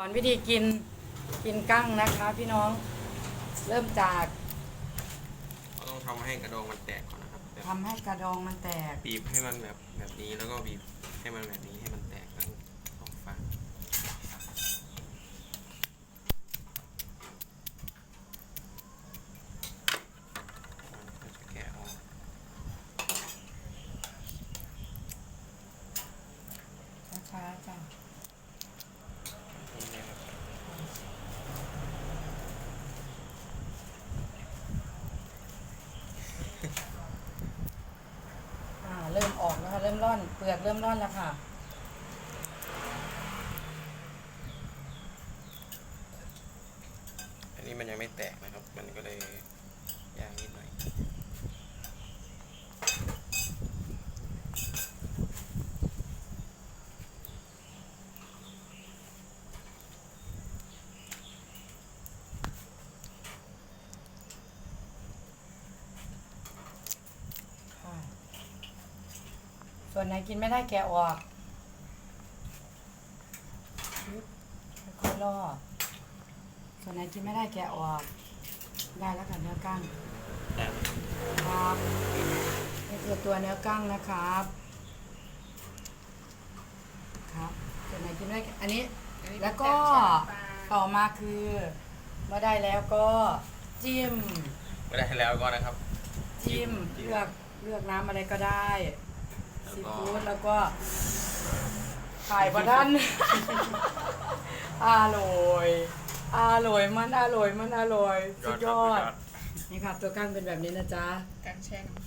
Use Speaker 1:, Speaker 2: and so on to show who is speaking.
Speaker 1: สอนวิธีกินกินกั้งนะคะ พี่น้องเริ่มจาก
Speaker 2: เราต้องทำให้กระดองมันแตกก่อนนะครับแบบ
Speaker 1: ทำให้กระดองมันแตก
Speaker 2: บีบให้มันแบบแบบนี้แล้วก็บีบให้มันแบบนี้ให้มันแตกทั้งสองฝั่งมันก็จะแกะออก
Speaker 1: ช้าๆจ้ะ
Speaker 2: นี่นะครับ
Speaker 1: อ่าเริ่มออกแล้วค่ะเริ่ มร่อน เปลือกเริ่มร่อนแล้วค่ะ
Speaker 2: อันนี้มันยังไม่แตกนะครับ มันก็เลยยากนิดหน่อย
Speaker 1: ค่ะ ส่วนไหนกินไม่ได้แกะออกปึ๊บค่อยๆล่อส่วนไหนกินไม่ได้แกะออก ได้แล้วค่ะเนื้อกั้ง
Speaker 2: แต่
Speaker 1: ครับนี่คือตัวเนื้อกั้งนะครับ ครับส่วนไหนกินไม่ได้อันนี้ แล้วก็ต่อมาคือเมื่อได้แล้วก็จิ้ม
Speaker 2: ไม่ได้แล้วก็นะครับ
Speaker 1: จิ้ม
Speaker 2: จิ้ม
Speaker 1: เลือกเลือกน้ำอะไรก็ได้
Speaker 2: แล้ว
Speaker 1: ซี
Speaker 2: ก็
Speaker 1: ฟู้ดแล้วก็ถ่ายประทัน อร่อยอร่อยมันอร่อยมันอร่อยสุดยอด นี่ค่ะตัวกั้งเป็นแบบนี้นะจ๊ะ
Speaker 3: การแช่น้ำ